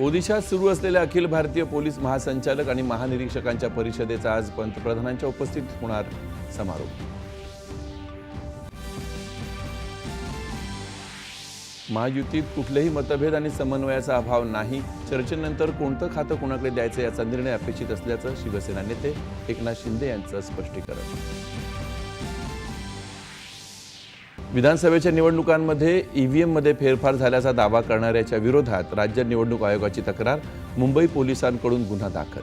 ओदिशात सुरू असलेल्या अखिल भारतीय पोलीस महासंचालक आणि महानिरीक्षकांच्या परिषदेचा आज पंतप्रधानांच्या उपस्थितीत होणार समारोप. महायुतीत कुठलेही मतभेद आणि समन्वयाचा अभाव नाही. चर्चेनंतर कोणतं खातं कोणाकडे द्यायचं याचा निर्णय अपेक्षित असल्याचं शिवसेना नेते एकनाथ शिंदे यांचं स्पष्टीकरण. विधानसभेच्या निवडणुकांमध्ये ईव्हीएममध्ये फेरफार झाल्याचा दावा करणाऱ्याच्या विरोधात राज्य निवडणूक आयोगाची तक्रार मुंबई पोलिसांकडून गुन्हा दाखल.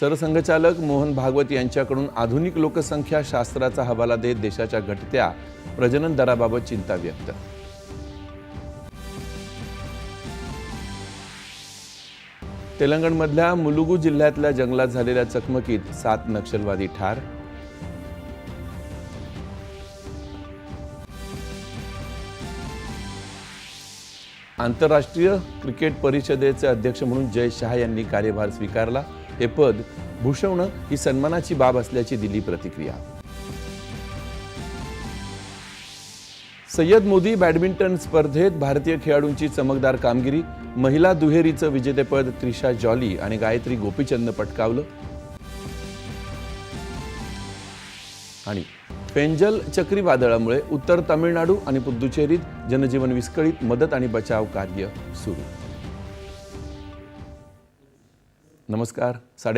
सरसंघचालक मोहन भागवत यांच्याकडून आधुनिक लोकसंख्या शास्त्राचा हवाला देत देशाच्या घटत्या प्रजनन दराबाबत चिंता व्यक्त. तेलंगणमधल्या मुलुगू जिल्ह्यातल्या जंगलात झालेल्या चकमकीत सात नक्षलवादी ठार आंतरराष्ट्रीय क्रिकेट परिषदेचे अध्यक्ष म्हणून जय शहा यांनी कार्यभार स्वीकारला. हे पद भूषवणं ही सन्मानाची बाब असल्याची दिली प्रतिक्रिया. सय्यद मोदी बॅडमिंटन स्पर्धेत भारतीय खेळाडूंची चमकदार कामगिरी महिला दुहेरीचं विजेतेपद त्रिशा जॉली आणि गायत्री गोपीचंदनं पटकावलं. आणि पेंजल चक्रीवादळामुळे उत्तर तामिळनाडू आणि पुद्दुचेरीत जनजीवन विस्कळीत मदत आणि बचाव कार्य सुरू. नमस्कार. साडे